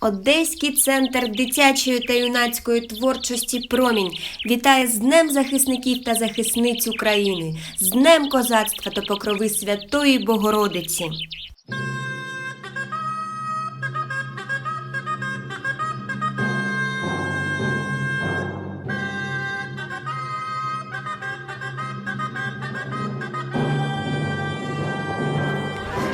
Одеський центр дитячої та юнацької творчості Промінь вітає з Днем захисників та захисниць України, з Днем козацтва та покрови Святої Богородиці.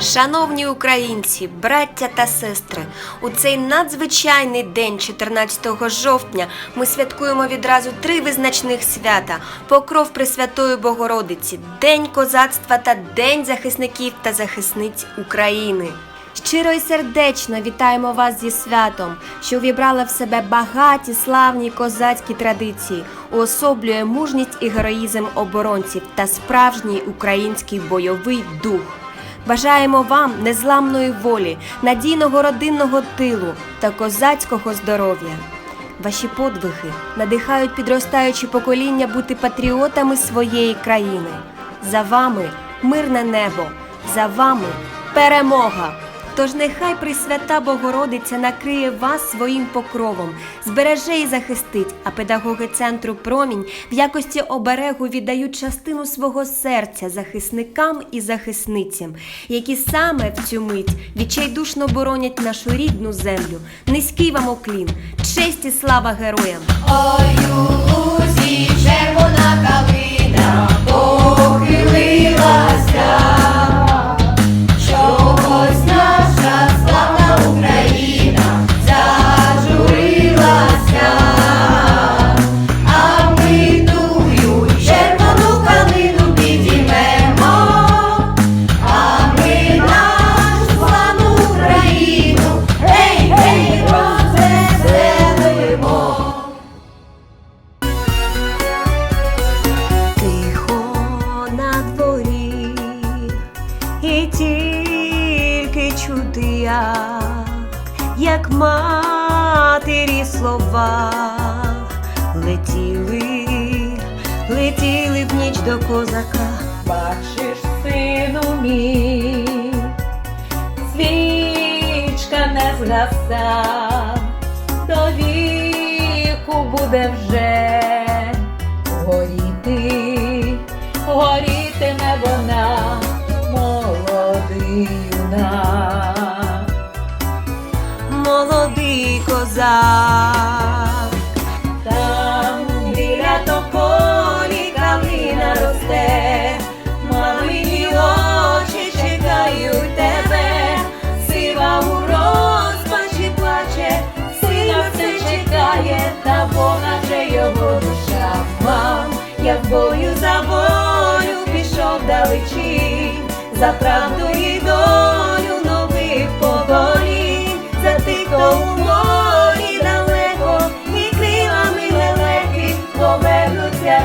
Шановні українці, браття та сестри, у цей надзвичайний день, 14 жовтня, ми святкуємо відразу три визначних свята: Покров Пресвятої Богородиці, День козацтва та День захисників та захисниць України. Щиро і сердечно вітаємо вас зі святом, що увібрала в себе багаті славні козацькі традиції, уособлює мужність і героїзм оборонців та справжній український бойовий дух. Бажаємо вам незламної волі, надійного родинного тилу та козацького здоров'я. Ваші подвиги надихають підростаючі покоління бути патріотами своєї країни. За вами мирне небо, за вами перемога. Тож нехай Пресвята Богородиця накриє вас своїм покровом, збереже і захистить, а педагоги центру Промінь в якості оберегу віддають частину свого серця захисникам і захисницям, які саме в цю мить відчайдушно боронять нашу рідну землю. Низький вам оклін, честь і слава героям! Ой, у лузі червона калина чути, як, матері слова. Летіли, летіли в ніч до козака. Бачиш, сину мій, свічка не згаса, до віку буде вже горіти, горітиме вона, молодий пішов за правду і долю нових поколінь, за тих, хто у морі далеко, і крилами лелеки повернуться